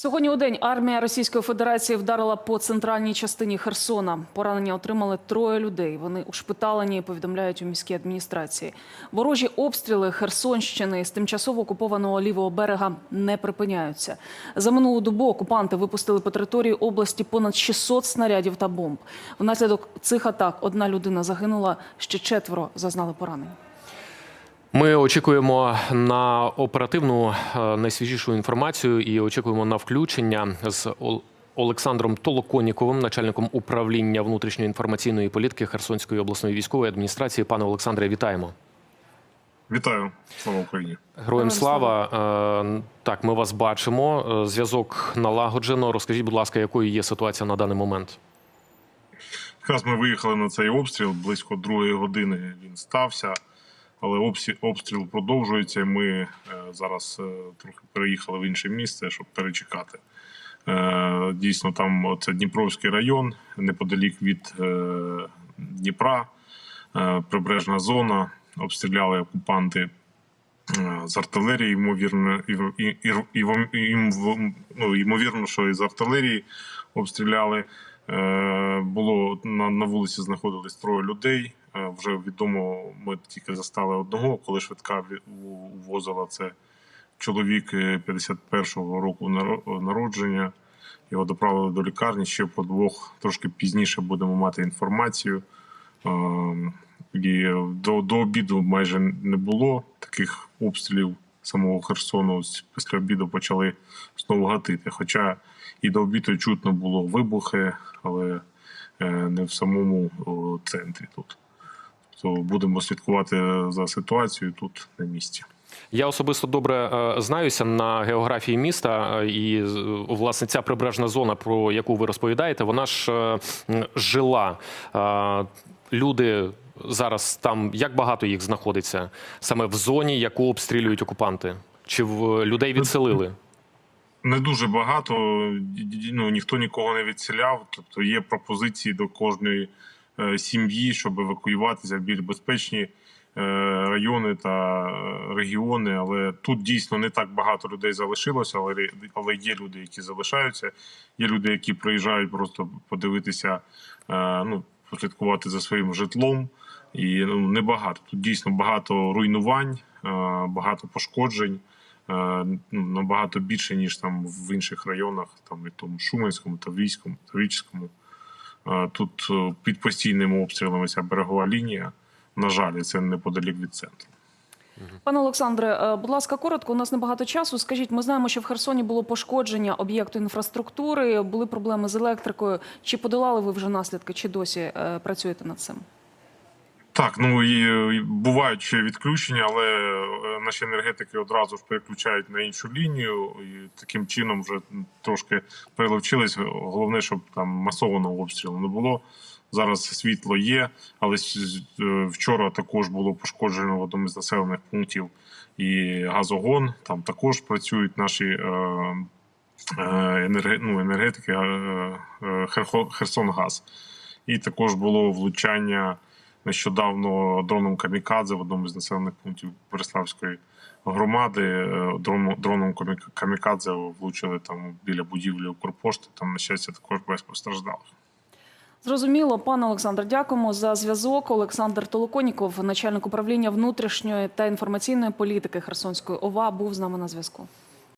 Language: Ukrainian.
Сьогодні у день армія Російської Федерації вдарила по центральній частині Херсона. Поранення отримали троє людей. Вони ушпиталені, повідомляють у міській адміністрації. Ворожі обстріли Херсонщини з тимчасово окупованого лівого берега не припиняються. За минулу добу окупанти випустили по території області понад 600 снарядів та бомб. Внаслідок цих атак одна людина загинула, ще четверо зазнали поранень. Ми очікуємо на оперативну е, найсвіжішу інформацію і очікуємо на включення з Олександром Толоконіковим, начальником управління внутрішньої інформаційної політики Херсонської обласної військової адміністрації. Пане Олександре, вітаємо. Вітаю, слава Україні. Героям слава. Е, Так, ми вас бачимо. Е, Зв'язок налагоджено. Розкажіть, будь ласка, якою є ситуація на даний момент? Якраз ми виїхали на цей обстріл близько другої години. Він стався, але обстріл продовжується. і Ми е, зараз е, трохи переїхали в інше місце, щоб перечекати. Е, Дійсно, там це Дніпровський район, неподалік від Дніпра, прибережна зона. Обстріляли окупанти з артилерії, ймовірно, і, і, і, і, і, ну, ймовірно, що із артилерії обстріляли. Е, Було на, на вулиці знаходились троє людей. Е, Вже відомо, ми тільки застали одного, коли швидка увозила це чоловік е, 51-го року народження. Його доправили до лікарні. Ще про двох трошки пізніше будемо мати інформацію. Е, І до, до обіду майже не було таких обстрілів самого Херсону. Після обіду почали знову гатити. Хоча і до обіду чутно було вибухи, але е, не в самому центрі тут. То будемо слідкувати за ситуацією тут на місці. Я особисто добре е, знаюся на географії міста, е, і власне ця прибережна зона, про яку ви розповідаєте, вона ж е, жила. Е, Люди зараз там як багато їх знаходиться саме в зоні, яку обстрілюють окупанти? Чи в людей відселили? Не дуже багато. Ну, ніхто нікого не відселяв. Тобто є пропозиції до кожної е, сім'ї, щоб евакуюватися в більш безпечні е, райони та е, регіони. Але тут дійсно не так багато людей залишилося, але, але є люди, які залишаються. Є люди, які приїжджають просто подивитися, ну, послідкувати за своїм житлом. І ну, небагато. Тут дійсно багато руйнувань, багато пошкоджень. Е, ну, набагато більше, ніж там в інших районах, там і тому Шуменському, Таврійському, Таврійському. Е, Тут е, під постійними обстрілами ця берегова лінія. На жаль, це неподалік від центру. Пане Олександре, будь ласка, коротко, у нас небагато часу. Скажіть, ми знаємо, що в Херсоні було пошкодження об'єкту інфраструктури, були проблеми з електрикою. Чи подолали ви вже наслідки, чи досі працюєте над цим? Так, ну і бувають ще відключення, але е, наші енергетики одразу ж переключають на іншу лінію, і таким чином вже трошки переловчились. Головне, щоб там масованого обстрілу не було. Зараз світло є, але е, вчора також було пошкоджено в одному з населених пунктів і газогон. Там також працюють наші е, ну, енергетики е, е, Херсонгаз. І також було влучання нещодавно дроном Камікадзе в одному з населених пунктів Береславської громади. Е, Дроном, дроном Камікадзе влучили там біля будівлі Укрпошти. Там, на щастя, також без постраждалих. Зрозуміло, пане Олександр, дякуємо за зв'язок. Олександр Толоконіков, начальник управління внутрішньої та інформаційної політики Херсонської ОВА, був з нами на зв'язку.